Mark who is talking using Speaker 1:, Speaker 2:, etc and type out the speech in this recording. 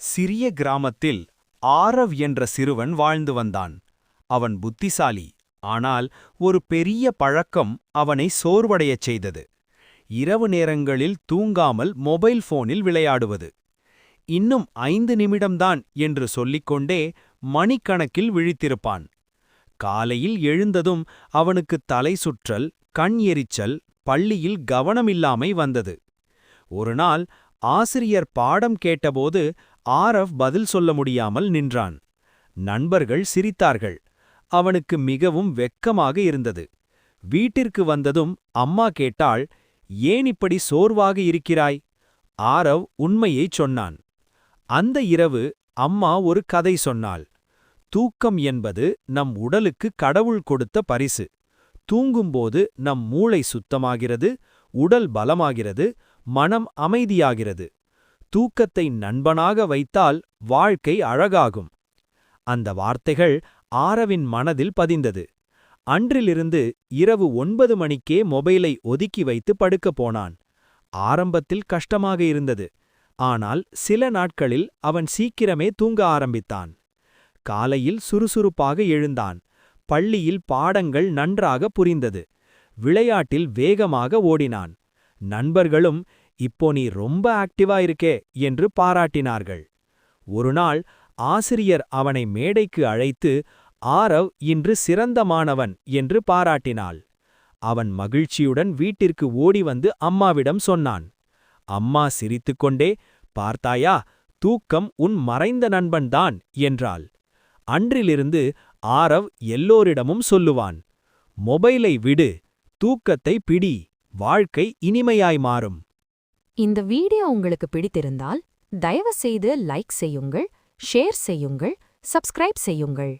Speaker 1: சிறிய கிராமத்தில் ஆரவ் என்ற சிறுவன் வாழ்ந்து வந்தான். அவன் புத்திசாலி ஆனால் ஒரு பெரிய பழக்கம் அவனை சோர்வடையச் செய்தது. இரவு நேரங்களில் தூங்காமல் மொபைல் போனில் விளையாடுவது. இன்னும் ஐந்து நிமிடம்தான் என்று சொல்லிக்கொண்டே மணிக்கணக்கில் விழித்திருப்பான். காலையில் எழுந்ததும் அவனுக்கு தலை சுற்றல் கண் எரிச்சல் பள்ளியில் கவனமில்லாமை வந்தது. ஒருநாள் ஆசிரியர் பாடம் கேட்டபோது ஆரவ் பதில் சொல்ல முடியாமல் நின்றான். நண்பர்கள் சிரித்தார்கள். அவனுக்கு மிகவும் வெக்கமாக இருந்தது. வீட்டிற்கு வந்ததும் அம்மா கேட்டாள் ஏன் இப்படி சோர்வாக இருக்கிறாய்? ஆரவ் உண்மையைச் சொன்னான். அந்த இரவு அம்மா ஒரு கதை சொன்னாள். தூக்கம் என்பது நம் உடலுக்கு கடவுள் கொடுத்த பரிசு. தூங்கும்போது நம் மூளை சுத்தமாகிறது உடல் பலமாகிறது மனம் அமைதியாகிறது. தூக்கத்தை நண்பனாக வைத்தால் வாழ்க்கை அழகாகும். அந்த வார்த்தைகள் ஆரவின் மனதில் பதிந்தது. அன்றிலிருந்து இரவு ஒன்பது மணிக்கே மொபைலை ஒதுக்கி வைத்து படுக்கப் போனான். ஆரம்பத்தில் கஷ்டமாக இருந்தது. ஆனால் சில நாட்களில் அவன் சீக்கிரமே தூங்க ஆரம்பித்தான். காலையில் சுறுசுறுப்பாக எழுந்தான். பள்ளியில் பாடங்கள் நன்றாக புரிந்தது. விளையாட்டில் வேகமாக ஓடினான். நண்பர்களும் இப்போ நீ ரொம்ப ஆக்டிவா இருக்கே என்று பாராட்டினார்கள். ஒருநாள் ஆசிரியர் அவனை மேடைக்கு அழைத்து ஆரவ் இன்று சிறந்த மாணவன் என்று பாராட்டினாள். அவன் மகிழ்ச்சியுடன் வீட்டிற்கு ஓடி வந்து அம்மாவிடம் சொன்னான். அம்மா சிரித்துக்கொண்டே பார்த்தாயா தூக்கம் உன் மறைந்த நண்பன்தான் என்றாள். அன்றிலிருந்து ஆரவ் எல்லோரிடமும் சொல்லுவான் மொபைலை விடு தூக்கத்தை பிடி வாழ்க்கை இனிமையாய் மாறும்.
Speaker 2: இந்த வீடியோ உங்களுக்கு பிடித்திருந்தால் தயவுசெய்து லைக் செய்யுங்கள் ஷேர் செய்யுங்கள் சப்ஸ்கிரைப் செய்யுங்கள்.